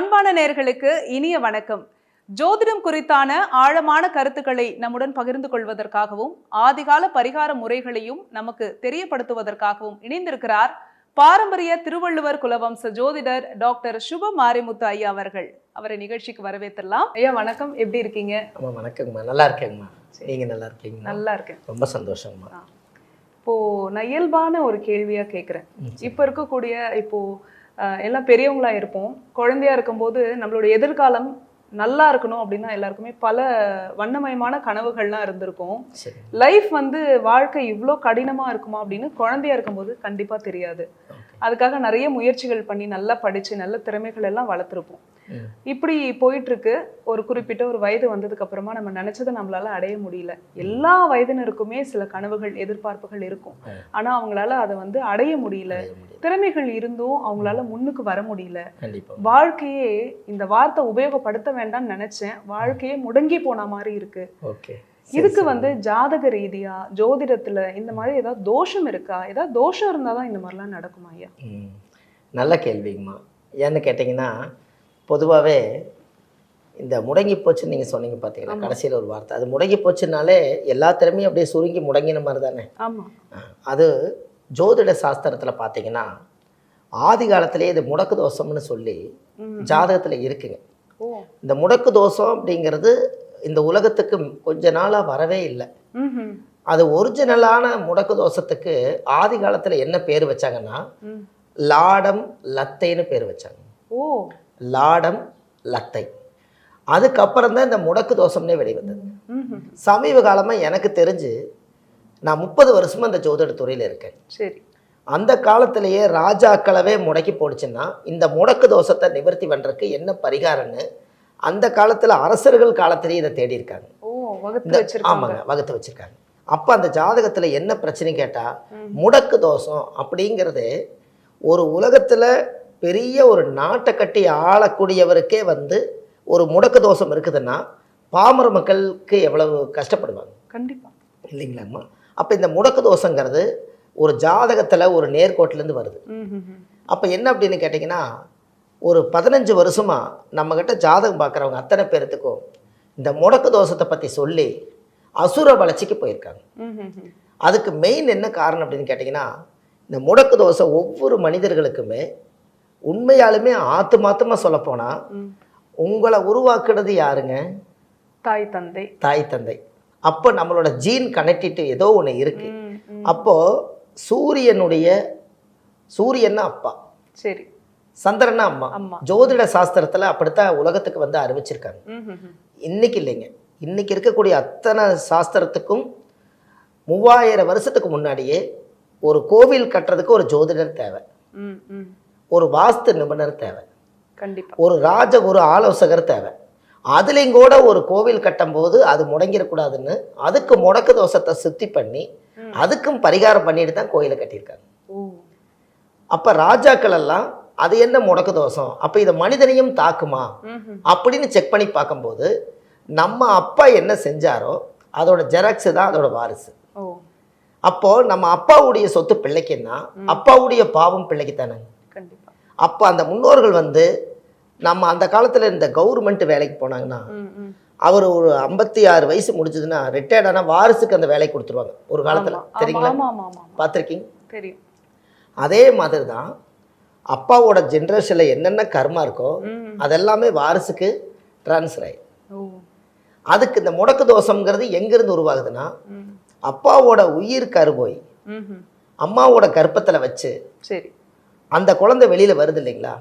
அன்பான நேயர்களுக்கு இனிய வணக்கம். ஜோதிடம் குறித்தான ஆழமான கருத்துக்களை நம்முடன் பகிர்ந்து கொள்வதற்காகவும் ஆதிகால பரிகார முறைகளையும் நமக்கு தெரியப்படுத்துவதற்காகவும் இணைந்திருக்கிறார் பாரம்பரிய திருவள்ளுவர் குலவம்ச ஜோதிடர் டாக்டர் சுப மாரிமுத்து ஐயா அவர்கள். அவரை நிகழ்ச்சிக்கு வரவேற்றலாம் ஐயா வணக்கம். எப்படி இருக்கீங்க? வணக்கங்கம்மா நல்லா இருக்கேங்கம்மா. நீங்கள் நல்லா இருக்கீங்களா? நல்லா இருக்கேன். ரொம்ப சந்தோஷங்கம்மா இப்போ நான் இயல்பான ஒரு கேள்வியா கேட்குறேன். இப்போ இருக்கக்கூடிய இப்போ எல்லாம் பெரியவங்களா இருப்போம். குழந்தையா இருக்கும்போது நம்மளோட எதிர்காலம் நல்லா இருக்கணும் அப்படின்னா எல்லாருக்குமே பல வண்ணமயமான கனவுகள்லாம் இருந்திருக்கும். லைஃப் வந்து வாழ்க்கை இவ்வளோ கடினமா இருக்குமா அப்படின்னு குழந்தையா இருக்கும்போது கண்டிப்பா தெரியாது. அதுக்காக நிறைய முயற்சிகள் பண்ணி நல்லா படிச்சு நல்ல திறமைகள் எல்லாம் வளர்த்துருப்போம். இப்படி போயிட்டு இருக்கு ஒரு குறிப்பிட்ட ஒரு வயது வந்ததுக்கு அப்புறமா நம்ம நினைச்சதை நம்மளால அடைய முடியல. எல்லா வயதினருக்குமே சில கனவுகள் எதிர்பார்ப்புகள் இருக்கும். ஆ. ஆனா அவங்களால அதை வந்து அடைய முடியல. திறமைகள் இருந்தும் அவங்களால முன்னுக்கு வர முடியல. வாழ்க்கையே இந்த வார்த்தை உபயோகப்படுத்த வேண்டாம்னு நினைச்சேன். வாழ்க்கையே முடங்கி போன மாதிரி இருக்கு. ஓகே. இதுக்கு வந்து ஜாதக ரீதியா ஜோதிடத்துல இந்த மாதிரி ஏதாவது தோஷம் இருக்கா? ஏதாவது தோஷம் இருந்தாதான் இந்த மாதிரிலாம் நடக்குமா ஐயா? நல்ல கேள்விங்கம்மா. ஏன்னு கேட்டிங்கன்னா பொதுவாகவே இந்த முடங்கி போச்சுன்னு நீங்கள் சொன்னீங்க பார்த்தீங்களா ஆமா. கடைசியில் ஒரு வார்த்தை. அது முடங்கி போச்சுனாலே எல்லா திறமையும் அப்படியே சுருங்கி முடங்கின மாதிரி தானே? ஆமா. அது ஜோதிட சாஸ்திரத்தில் பார்த்தீங்கன்னா ஆதி காலத்திலேயே இது முடக்கு தோஷம்னு சொல்லி. ஜாதகத்தில் இருக்குங்க இந்த முடக்கு தோஷம் அப்படிங்கிறது இந்த உலகத்துக்கு கொஞ்ச நாளாக வரவே இல்லை. அது ஒரிஜினலான முடக்கு தோஷத்துக்கு ஆதி காலத்தில் என்ன பேர் வச்சாங்கன்னா. லாடம் லத்தைன்னு பேர் வச்சாங்க லாடம் லத்தை அதுக்கப்புறம் தான் இந்த முடக்கு தோஷம்னே வெளிவந்தது. சமீப காலமாக எனக்கு தெரிஞ்சு நான் முப்பது வருஷமா இந்த ஜோதிட துறையில் இருக்கேன். சரி. அந்த காலத்திலேயே ராஜாக்களவே முடக்கி போடுச்சுன்னா இந்த முடக்கு தோஷத்தை நிவர்த்தி பண்ணுறதுக்கு என்ன பரிகாரம்னு அந்த காலத்தில் அரசர்கள் காலத்திலேயே இதை தேடி இருக்காங்க. ஓ வகுத்து இந்த வச்சிருக்காங்க. ஆமாங்க வகுத்து வச்சிருக்காங்க. அப்போ அந்த ஜாதகத்தில் என்ன பிரச்சனை கேட்டால். முடக்கு தோஷம் அப்படிங்கிறது ஒரு உலகத்தில் பெரிய ஒரு நாட்டை கட்டி ஆளக்கூடியவருக்கே வந்து ஒரு முடக்கு தோஷம் இருக்குதுன்னா பாமர மக்களுக்கு எவ்வளவு கஷ்டப்படுவாங்க? கண்டிப்பா. இல்லைங்களாம்மா? அப்போ இந்த முடக்கு தோஷங்கிறது ஒரு ஜாதகத்தில் ஒரு நேர்கோட்டிலேருந்து வருது. அப்போ என்ன அப்படின்னு கேட்டிங்கன்னா ஒரு பதினஞ்சு வருஷமாக நம்மக்கிட்ட ஜாதகம் பார்க்குறவங்க அத்தனை பேர்த்துக்கும் இந்த முடக்கு தோஷத்தை பற்றி சொல்லி அசுர வளர்ச்சிக்கு போயிருக்காங்க. அதுக்கு மெயின் என்ன காரணம் அப்படின்னு கேட்டிங்கன்னா இந்த முடக்கு தோசை ஒவ்வொரு மனிதர்களுக்குமே உண்மையாலுமே ஆத்து மாத்தமாக சொல்லப்போனால். உங்களை உருவாக்குறது யாருங்க தாய் தந்தை தாய் தந்தை அப்போ நம்மளோட ஜீன் கனெக்டிட்டு ஏதோ ஒன்று இருக்குது. அப்போது சூரியனுடைய சூரியன்னா அப்பா. சரி. சந்திரனா அம்மா. ஜோதிட சாஸ்திரத்தில் அப்படித்தான் உலகத்துக்கு வந்து அறிவிச்சிருக்காங்க. இன்னைக்கு இல்லைங்க. இன்னைக்கு இருக்கக்கூடிய அத்தனை சாஸ்திரத்துக்கும் மூவாயிரம் வருஷத்துக்கு முன்னாடியே ஒரு கோவில் கட்டுறதுக்கு ஒரு ஜோதிடர் தேவை. ஒரு வாஸ்து நிபுணர் தேவை. கண்டிப்பா. ஒரு ராஜ ஒரு ஆலோசகர் தேவை. அதுலேயும் கூட ஒரு கோவில் கட்டும்போது அது முடங்கிடக்கூடாதுன்னு அதுக்கு முடக்கு தோஷத்தை சுத்தி பண்ணி. அதுக்கும் பரிகாரம் பண்ணிட்டு தான் கோயிலை கட்டியிருக்காங்க. அப்போ ராஜாக்கள் எல்லாம் அது என்ன முடக்கு தோஷம்? அப்போ இதை மனிதனையும் தாக்குமா. அப்படின்னு செக் பண்ணி பார்க்கும்போது நம்ம அப்பா என்ன செஞ்சாரோ அதோட ஜெராக்ஸ் தான் அதோட வாரிசு. அப்போ நம்ம அப்பாவுடைய சொத்து பிள்ளைக்குன்னா அப்பாவுடைய பாவம் பிள்ளைக்கு தானே. அப்போ அந்த முன்னோர்கள் வந்து நம்ம அந்த காலத்தில் இந்த கவர்மெண்ட் வேலைக்கு போனாங்கன்னா. அவர் ஒரு ஐம்பத்தி ஆறு வயசு முடிஞ்சதுன்னா ரிட்டையர்ட் ஆனால் வாரிசுக்கு அந்த வேலையை கொடுத்துருவாங்க ஒரு காலத்தில். தெரியுங்களா? பார்த்துருக்கீங்க தெரியும். அதே மாதிரி தான் அப்பாவோட ஜென்ரேஷனில் என்னென்ன கர்மா இருக்கோ. அதெல்லாமே வாரிசுக்கு ட்ரான்ஸ்ஃபர் ஆகி அதுக்கு இந்த முடக்கு தோஷம்ங்கிறது எங்கேருந்து உருவாகுதுன்னா. அப்பாவோட உயிர் கருபோய் ம்ஹும். அம்மாவோட கர்ப்பத்தில் வச்சு சரி. அந்த குழந்தை வெளியில் வருது இல்லைங்களா.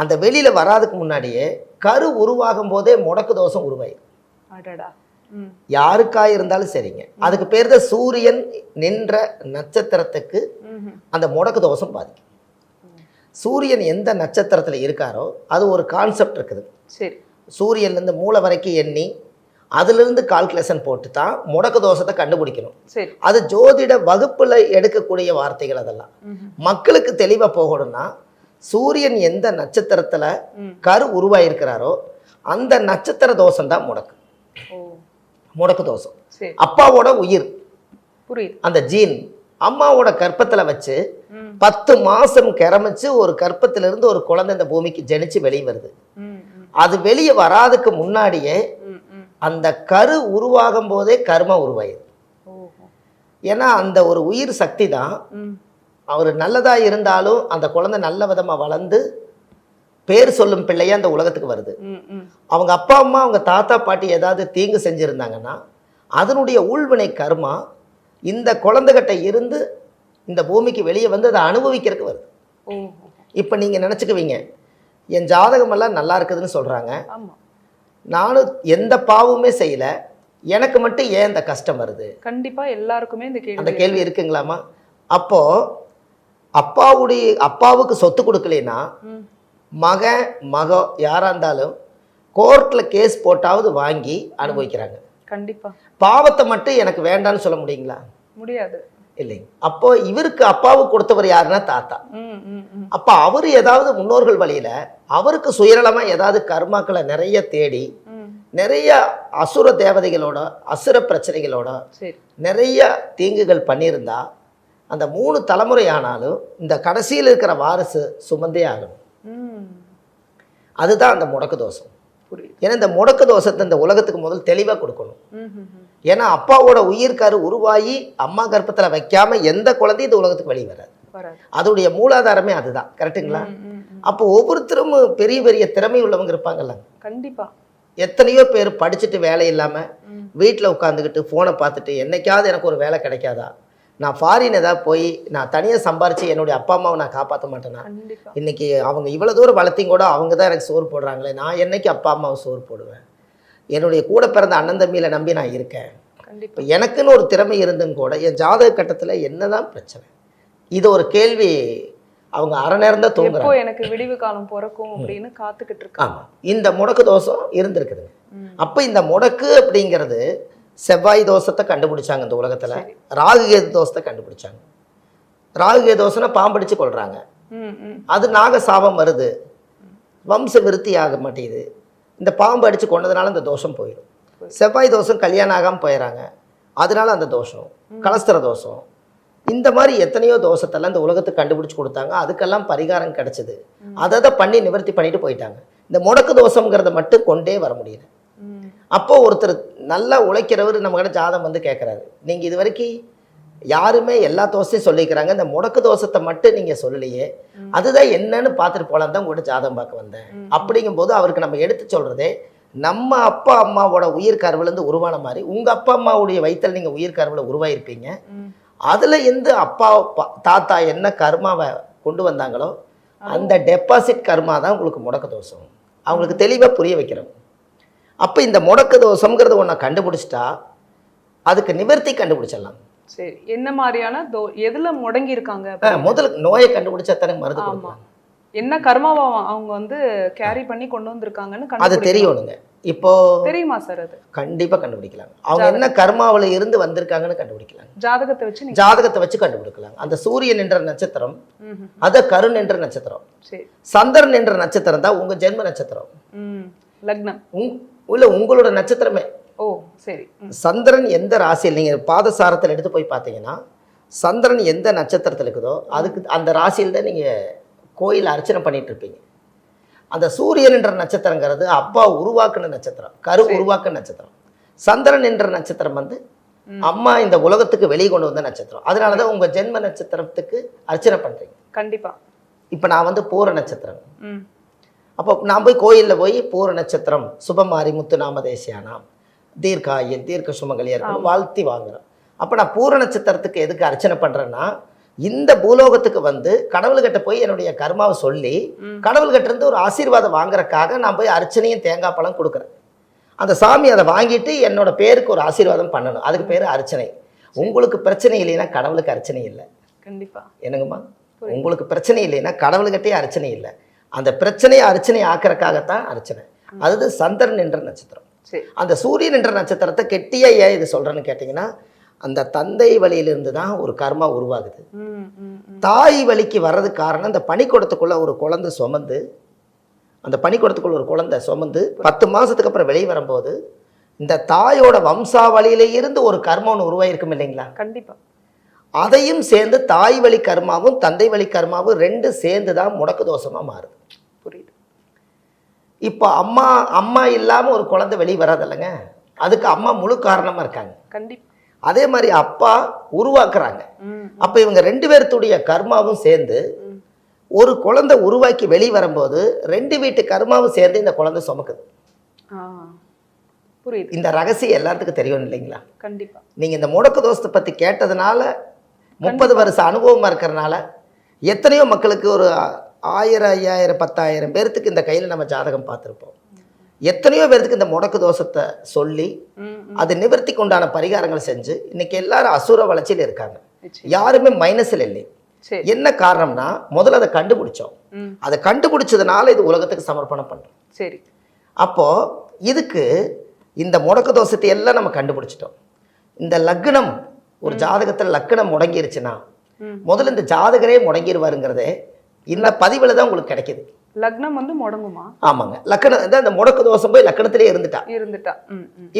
அந்த வெளியில் வராதுக்கு முன்னாடியே கரு உருவாகும் போதே முடக்கு தோஷம் உருவாயிடும். யாருக்கா இருந்தாலும் சரிங்க. அதுக்கு பேர் தான் சூரியன் நின்ற நட்சத்திரத்துக்கு. அந்த முடக்கு தோஷம் பாதிக்கும். சூரியன் எந்த நட்சத்திரத்தில் இருக்காரோ அது ஒரு கான்செப்ட் இருக்குது. சரி. சூரியன்லேருந்து மூளை வரைக்கும் எண்ணி அதிலிருந்து கால்குலேஷன் போட்டு தான் முடக்கு தோஷத்தை கண்டுபிடிக்கணும். அது ஜோதிட வகுப்பில் எடுக்கக்கூடிய வார்த்தைகள் அதெல்லாம். மக்களுக்கு தெளிவாக போகணும்னா சூரியன் எந்த நட்சத்திரத்தில். கரு உருவாயிருக்கிறாரோ அந்த நட்சத்திர தோஷம் தான் முடக்கு. முடக்கு தோஷம். அப்பாவோட உயிர். புரியுது. அந்த ஜீன் அம்மாவோட கற்பத்துல வச்சு பத்து மாசம் கிரமிச்சு ஒரு கற்பத்திலிருந்து ஒரு குழந்தை இந்த பூமிக்கு ஜெனிச்சு வெளியே வருது. அது வெளியே வராதுக்கு முன்னாடியே. அந்த கரு உருவாகும் போதே கர்மம் உருவாயுது ஓஹோ. ஏன்னா அந்த ஒரு உயிர் சக்தி தான் அவர் நல்லதா இருந்தாலும் அந்த குழந்தை நல்ல விதமா வளர்ந்து பேர் சொல்லும் பிள்ளையே அந்த உலகத்துக்கு வருது. அவங்க அப்பா அம்மா அவங்க தாத்தா பாட்டி ஏதாவது தீங்கு செஞ்சுருந்தாங்கன்னா அதனுடைய ஊழ்வினை கர்மா இந்த குழந்தைகிட்ட இருந்து இந்த பூமிக்கு வெளியே வந்து அதை அனுபவிக்கிறதுக்கு வருது. இப்போ நீங்கள் நினச்சிக்குவீங்க என் ஜாதகமெல்லாம் நல்லா இருக்குதுன்னு சொல்கிறாங்க நானும் எந்த பாவமுமே செய்யலை. எனக்கு மட்டும் ஏன் இந்த கஷ்டம் வருது? கண்டிப்பா எல்லாருக்குமே இந்த அந்த கேள்வி கேள்வி இருக்குங்களாமா? அப்போ அப்பாவுடைய அப்பாவுக்கு சொத்து கொடுக்கலைன்னா ம், மகன் மக யாரா இருந்தாலும் கோர்ட்ல கேஸ் போட்டாவது வாங்கி அனுபவிக்கிறாங்க. கண்டிப்பா. பாவத்தை மட்டும் எனக்கு வேண்டாம்னு சொல்ல முடியுங்களா? முடியாது. இல்லைங்க அப்போ இவருக்கு அப்பாவுக்கு கொடுத்தவர் யாருன்னா தாத்தா. அப்போ அவர் ஏதாவது முன்னோர்கள் வழியில அவருக்கு சுயநலமா ஏதாவது கர்மாக்களை நிறைய தேடி நிறைய அசுர தேவதைகளோட அசுர பிரச்சனைகளோட நிறைய தீங்குகள் பண்ணியிருந்தா அந்த மூணு தலைமுறை ஆனாலும் இந்த கடைசியில் இருக்கிற வாரிசு சுமந்தே ஆகணும். அதுதான் அந்த முடக்கு தோஷம். ஏன்னா இந்த முடக்கு தோஷத்தை இந்த உலகத்துக்கு முதல் தெளிவாக கொடுக்கணும். ஏன்னா அப்பாவோட உயிர்கரு உருவாகி அம்மா கர்ப்பத்தில் வைக்காம எந்த குழந்தையும் இந்த உலகத்துக்கு வெளியே வராது. அதோடைய மூலாதாரமே அதுதான். ம். அப்போ ஒவ்வொருத்தரும் பெரிய பெரிய திறமை உள்ளவங்க இருப்பாங்கல்ல. கண்டிப்பா. எத்தனையோ பேர் படிச்சுட்டு வேலை இல்லாமல் வீட்டில் உட்காந்துக்கிட்டு ஃபோனை பார்த்துட்டு என்னைக்காவது எனக்கு ஒரு வேலை கிடைக்காதா? நான் ஃபாரின் ஏதாவது போய் நான் தனியாக சம்பாரித்து என்னுடைய அப்பா அம்மாவை நான் காப்பாற்ற மாட்டேனா? கண்டிப்பா. இன்னைக்கு அவங்க இவ்வளோ தூரம் வளர்த்தியும் கூட அவங்க தான் எனக்கு சோறு போடுறாங்களே நான் என்னைக்கு அப்பா அம்மாவை சோறு போடுவேன்? என்னுடைய கூட பிறந்த அண்ணன் தம்பியில நம்பி நான் இருக்கேன். கண்டிப்பா. இப்போ எனக்குன்னு ஒரு திறமை இருந்தும் கூட என் ஜாதக கட்டத்தில் என்னதான் பிரச்சனை? இது ஒரு கேள்வி அவங்க அரை நேரம் தான் தூங்குறாங்க. எனக்கு விடிவு காலம் பிறக்கும் அப்படின்னு காத்துக்கிட்டு இருக்காங்க ஆமாம் இந்த முடக்கு தோஷம் இருந்திருக்குதுங்க. அப்போ இந்த முடக்கு அப்படிங்கிறது செவ்வாய் தோஷத்தை கண்டுபிடிச்சாங்க இந்த உலகத்தில். ராகுகேது தோஷத்தை கண்டுபிடிச்சாங்க. ராகுகேது தோஷம்னா பாம்படிச்சு ம். அது நாக சாபம் வருது. வம்ச விருத்தி ஆக மாட்டேங்குது. இந்த பாம்பு அடித்து கொண்டதுனால அந்த தோஷம் போயிடும் செவ்வாய் தோஷம் கல்யாணம் ஆகாமல் போயிடறாங்க அதனால அந்த தோஷம். கலஸ்தர தோஷம். இந்த மாதிரி எத்தனையோ தோஷத்தெல்லாம் இந்த உலகத்துக்கு கண்டுபிடிச்சு கொடுத்தாங்க. அதுக்கெல்லாம் பரிகாரம் கிடைச்சது. அதை அதை பண்ணி நிவர்த்தி பண்ணிட்டு போயிட்டாங்க. இந்த முடக்கு தோஷங்கிறத மட்டும் கொண்டே வர முடியல. அப்போ ஒருத்தர் நல்லா உழைக்கிறவர் நம்மகிட்ட ஜாதகம் வந்து கேட்குறாரு நீங்கள் இது வரைக்கும் யாருமே எல்லா தோசையும் சொல்லிக்கிறாங்க. இந்த முடக்கு தோசத்தை மட்டும் நீங்கள் சொல்லலையே. அதுதான் என்னன்னு பார்த்துட்டு போலாம் தான் உங்கள்கிட்ட ஜாதகம் பார்க்க வந்தேன். அப்படிங்கும்போது அவருக்கு நம்ம எடுத்து சொல்கிறதே நம்ம அப்பா அம்மாவோட உயிர் கருவிலேருந்து உருவான மாதிரி உங்கள் அப்பா அம்மாவுடைய வயிற்றில் நீங்கள் உயிர் கருவில் உருவாயிருப்பீங்க. அதில் இருந்து அப்பா தாத்தா என்ன கர்மாவை கொண்டு வந்தாங்களோ அந்த டெபாசிட் கர்மா தான் உங்களுக்கு முடக்க தோஷம் அவங்களுக்கு தெளிவாக புரிய வைக்கிறோம். அப்போ இந்த முடக்க தோஷங்கிறத ஒன்றை கண்டுபிடிச்சிட்டா அதுக்கு நிவர்த்தி கண்டுபிடிச்சிடலாம். சரி என்ன மாதிரியான தோ எதுல முடங்கி இருக்காங்க முதல்ல நோயை கண்டுபிடிச்சா தானே மருந்து கொடுக்கலாம் என்ன கர்மாவை அவ- அவங்க வந்து கேரி பண்ணி கொண்டு வந்திருக்காங்கன்னு அது. தெரியணுங்க. இப்போ தெரியுமா சார் அது? கண்டிப்பாக கண்டுபிடிக்கலாம். அவங்க என்ன கர்மாவில் இருந்து வந்திருக்காங்கன்னு கண்டுபிடிக்கலாம். ஜாதகத்தை வச்சு ஜாதகத்தை வச்சு கண்டுபிடிக்கலாம். அந்த சூரியன் என்ற நட்சத்திரம். அத கருண் என்ற நட்சத்திரம். சரி. சந்திரன் என்ற நட்சத்திரம் தான் உங்க ஜென்ம நட்சத்திரம். லக்னம். இல்ல உங்களோட நட்சத்திரமே. ஓ சரி. சந்திரன் எந்த ராசியில் நீங்கள் பாதசாரத்தில் எடுத்து போய் பார்த்தீங்கன்னா சந்திரன் எந்த நட்சத்திரத்தில் இருக்குதோ அதுக்கு அந்த ராசியில் தான் நீங்கள் கோயில் அர்ச்சனை பண்ணிட்டு இருப்பீங்க. அந்த சூரியன் என்ற நட்சத்திரங்கிறது அப்பா உருவாக்குன நட்சத்திரம் கரு உருவாக்குன நட்சத்திரம். சந்திரன் என்ற நட்சத்திரம் வந்து. அம்மா இந்த உலகத்துக்கு வெளியே கொண்டு வந்த நட்சத்திரம். அதனால தான் உங்கள் ஜென்ம நட்சத்திரத்துக்கு அர்ச்சனை பண்ணுறீங்க கண்டிப்பா. இப்போ நான் வந்து பூர நட்சத்திரம். அப்போ நான் போய் கோயிலில் போய் பூர நட்சத்திரம் சுபமாரி முத்து நாமதேசியானாம். தீர்க்காயில் தீர்க்க சுமங்கலியா இருக்கணும் வாழ்த்தி வாங்குறோம். அப்போ நான் பூர நட்சத்திரத்துக்கு எதுக்கு அர்ச்சனை பண்ணுறேன்னா இந்த பூலோகத்துக்கு வந்து கடவுள்கிட்ட போய் என்னுடைய கர்மாவை சொல்லி. கடவுள்கிட்ட இருந்து ஒரு ஆசீர்வாதம் வாங்குறதுக்காக நான் போய் அர்ச்சனையும் தேங்காய் பழம் கொடுக்குறேன். அந்த சாமி அதை வாங்கிட்டு என்னோட பேருக்கு ஒரு ஆசீர்வாதம் பண்ணணும். அதுக்கு பேர் அர்ச்சனை. உங்களுக்கு பிரச்சனை இல்லைன்னா கடவுளுக்கு அர்ச்சனை இல்லை. கண்டிப்பா. என்னங்கம்மா. உங்களுக்கு பிரச்சனை இல்லைன்னா கடவுள்கிட்டே அர்ச்சனை இல்லை. அந்த பிரச்சனையை அர்ச்சனை ஆக்கிறதுக்காகத்தான் அர்ச்சனை. அது சந்திரன் என்ற நட்சத்திரம். அந்த சூரியன் என்ற நட்சத்திரத்தை கெட்டியா ஏன் இது சொல்றேன்னு கேட்டிங்கன்னா அந்த தந்தை வழியிலிருந்து தான் ஒரு கர்மா உருவாகுது. தாய் வழிக்கு வர்றதுக்கு காரணம் இந்த பனிக்கூடத்துக்குள்ள ஒரு குழந்தை சுமந்து அந்த பனிக்கூடத்துக்குள்ள ஒரு குழந்தை சுமந்து பத்து மாசத்துக்கு அப்புறம் வெளியே வரும்போது இந்த தாயோட வம்சாவளியில இருந்து ஒரு கர்மம் ஒன்று உருவாயிருக்கும் இல்லைங்களா? கண்டிப்பா. அதையும் சேர்ந்து தாய் வழி கர்மாவும் தந்தை வழி கர்மாவும் ரெண்டு சேர்ந்து தான் முடக்கு தோஷமா மாறுது. இப்போ அம்மா அம்மா இல்லாமல் ஒரு குழந்தை வெளியே வராதில்லைங்க. அதுக்கு அம்மா முழு காரணமாக இருக்காங்க. கண்டிப்பா அதே மாதிரி அப்பா உருவாக்குறாங்க. அப்போ இவங்க ரெண்டு பேர்த்துடைய கர்மாவும் சேர்ந்து. ஒரு குழந்தை உருவாக்கி வெளியே வரும்போது ரெண்டு வீட்டு கர்மாவும் சேர்ந்து இந்த குழந்தை சுமக்குது. புரியுது. இந்த ரகசியம் எல்லாத்துக்கும் தெரியும் இல்லைங்களா? கண்டிப்பா. நீங்கள் இந்த முடக்கு தோஷத்தை பற்றி கேட்டதுனால முப்பது வருஷம் அனுபவமாக இருக்கிறனால எத்தனையோ மக்களுக்கு ஒரு ஆயிரம் ஐயாயிரம் பத்தாயிரம் பேர்த்துக்கு இந்த கையில் நம்ம ஜாதகம் பார்த்துருப்போம். எத்தனையோ பேர்த்துக்கு இந்த முடக்கு தோஷத்தை சொல்லி. அது நிவர்த்திக்கு உண்டான பரிகாரங்கள் செஞ்சு இன்னைக்கு எல்லாரும் அசுர வளர்ச்சியில் இருக்காங்க. யாருமே மைனஸில் இல்லை என்ன காரணம்னா முதல்ல அதை கண்டுபிடிச்சோம். அதை கண்டுபிடிச்சதுனால இது உலகத்துக்கு சமர்ப்பணம் பண்ணுறோம் சரி. அப்போ இதுக்கு இந்த முடக்கு தோஷத்தை எல்லாம் நம்ம கண்டுபிடிச்சிட்டோம். இந்த லக்னம் ஒரு ஜாதகத்தில் லக்னம் முடங்கிருச்சுன்னா முதல்ல இந்த ஜாதகரே முடங்கிடுவாருங்கிறதே இந்த பதிவில் தான் உங்களுக்கு கிடைக்குது. லக்னம் வந்து முடங்குமா? ஆமாங்க. லக்கணம் இந்த முடக்கு தோஷம் போய் லக்கணத்திலே இருந்துட்டா. இருந்துட்டா.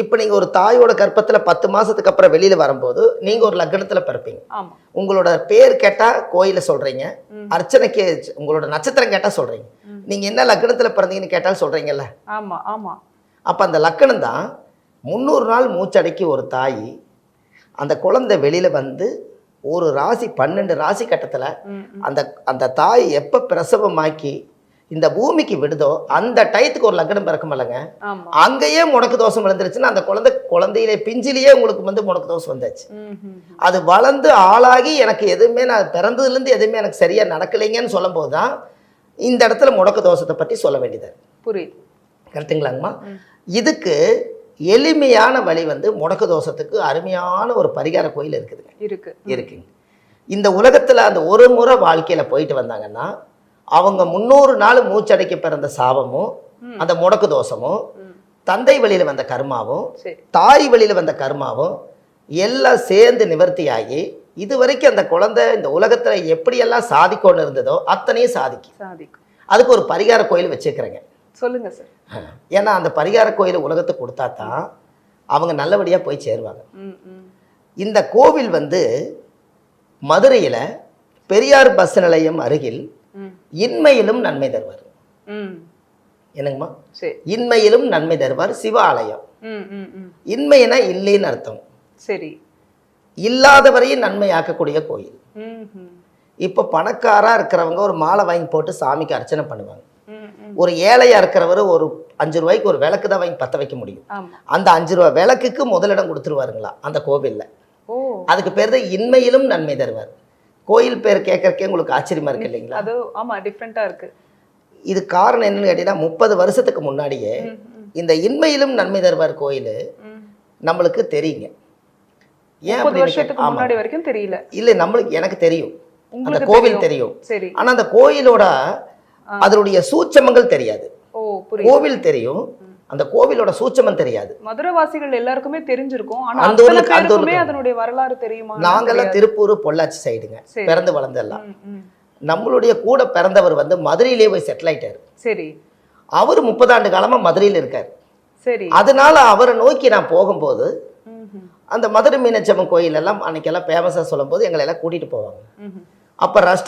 இப்போ நீங்கள் ஒரு தாயோட கர்ப்பத்தில் பத்து மாதத்துக்கு அப்புறம் வெளியில் வரும்போது நீங்கள் ஒரு லக்னத்தில் பிறப்பீங்க. உங்களோட பேர் கேட்டால் கோயிலில் சொல்கிறீங்க. அர்ச்சனைக்கு உங்களோட நட்சத்திரம் கேட்டால் சொல்கிறீங்க. நீங்கள் என்ன லக்னத்தில் பிறந்தீங்கன்னு கேட்டாலும் சொல்கிறீங்கல்ல ஆமா ஆமா. அப்போ அந்த லக்கணம் தான் முந்நூறு நாள் மூச்சடக்கி ஒரு தாய் அந்த குழந்தை வெளியில் வந்து ஒரு ராசி பன்னெண்டு ராசி கட்டத்தில். அந்த அந்த தாய் எப்போ பிரசவமாக்கி இந்த பூமிக்கு விடுதோ அந்த டயத்துக்கு ஒரு லக்னம் பிறக்கும் இல்லைங்க அங்கேயே முடக்கு தோஷம் விழுந்துருச்சுன்னா அந்த குழந்தை குழந்தையிலே பிஞ்சிலேயே உங்களுக்கு வந்து முடக்கு தோஷம் வந்தாச்சு. அது வளர்ந்து ஆளாகி எனக்கு எதுவுமே நான் பிறந்ததுலேருந்து எதுவுமே எனக்கு சரியாக நடக்கலைங்கன்னு சொல்லும்போது தான் இந்த இடத்துல முடக்கு தோஷத்தை பற்றி சொல்ல வேண்டியது புரியுது கரெக்டுங்களாங்கம்மா. இதுக்கு எளிமையான வழி வந்து முடக்கு தோஷத்துக்கு அருமையான ஒரு பரிகார கோயில் இருக்குதுங்க இருக்கு. இருக்குங்க. இந்த உலகத்தில் அந்த ஒரு முறை வாழ்க்கையில் போயிட்டு வந்தாங்கன்னா அவங்க முந்நூறு நாள் மூச்சடைக்க பிறந்த சாபமும். அந்த முடக்கு தோஷமும் தந்தை வழியில் வந்த கர்மாவும் தாய் வழியில் வந்த கர்மாவும் எல்லாம் சேர்ந்து நிவர்த்தியாகி இது வரைக்கும் அந்த குழந்தை இந்த உலகத்தில் எப்படியெல்லாம் சாதிக்கொண்டு இருந்ததோ அத்தனையும் சாதிக்கும். சாதிக்கும். அதுக்கு ஒரு பரிகார கோயில் வச்சுக்கிறேங்க சொல்லுங்க சார். ஏன்னா அந்த பரிகார கோயில் உலகத்துக்கு கொடுத்தா தான் அவங்க நல்லபடியாக போய் சேருவாங்க. இந்த கோவில் வந்து மதுரையில் பெரியார் பஸ் நிலையம் அருகில் இன்மையிலும் நன்மை தருவார். என்னங்கம்மா? சரி. இன்மையிலும் நன்மை தருவார் சிவ ஆலயம் ம் ம் ம். இன்மைனா இல்லைன்னு அர்த்தம். சரி. இல்லாதவரையும் நன்மையாக்கக்கூடிய கோயில். ம் ம் இப்போ பணக்காரா இருக்கிறவங்க ஒரு மாலை வாங்கி போட்டு சாமிக்கு அர்ச்சனை பண்ணுவாங்க. ஒரு ஏழையா இருக்கிறவர் ஒரு அஞ்சு ரூபாய்க்கு ஒரு விளக்கு தான் வாங்கி பற்ற வைக்க முடியும். அந்த அஞ்சு ரூபா விளக்குக்கு முதலிடம் கொடுத்துருவாருங்களா? அந்த கோவில்ல. அதுக்கு பேர் தான் இன்மையிலும் நன்மை தருவார். கோயில் பேர் கேட்கறக்கே உங்களுக்கு ஆச்சரியமா இருக்கு இல்லைங்களா? அது ஆமா டிஃப்ரெண்டா இருக்கு. இது காரணம் என்னன்னு கேட்டீங்கன்னா முப்பது வருஷத்துக்கு முன்னாடியே இந்த இன்மையிலும் நன்மை தருவார் கோயில் நம்மளுக்கு தெரியுங்க. ஏன் முன்னாடி வரைக்கும் தெரியல. இல்லை நம்மளுக்கு எனக்கு தெரியும். அந்த கோவில் தெரியும். ஆனா அந்த கோயிலோட அதனுடைய சூட்சமங்கள் தெரியாது. கோவில் தெரியும். அந்த கோவிலோட சூட்சமம் தெரியாது. மதுரைவாசிகள் எல்லாருக்குமே தெரிஞ்சிருக்கும். அந்த ஊருக்கு- அந்த ஊருக்கு. அதனுடைய வரலாறு தெரியுமா? நாங்கெல்லாம் திருப்பூர் பொள்ளாச்சி சைடுங்க. பிறந்து வளர்ந்தெல்லாம். நம்மளுடைய கூட பிறந்தவர் வந்து மதுரையிலே போய் செட்டில் ஆயிட்டாரு. சரி. அவர் முப்பது ஆண்டு காலமா மதுரையில் இருக்கார். சரி. அதனால அவரை நோக்கி நான் போகும்போது அந்த மதுரை மீனாட்சி அம்மன் கோயில் எல்லாம் அன்னைக்கெல்லாம் ஃபேமஸாக சொல்லும்போது எங்களை எல்லாம் கூட்டிட்டு போவாங்க. அப்போ ரஸ்ட்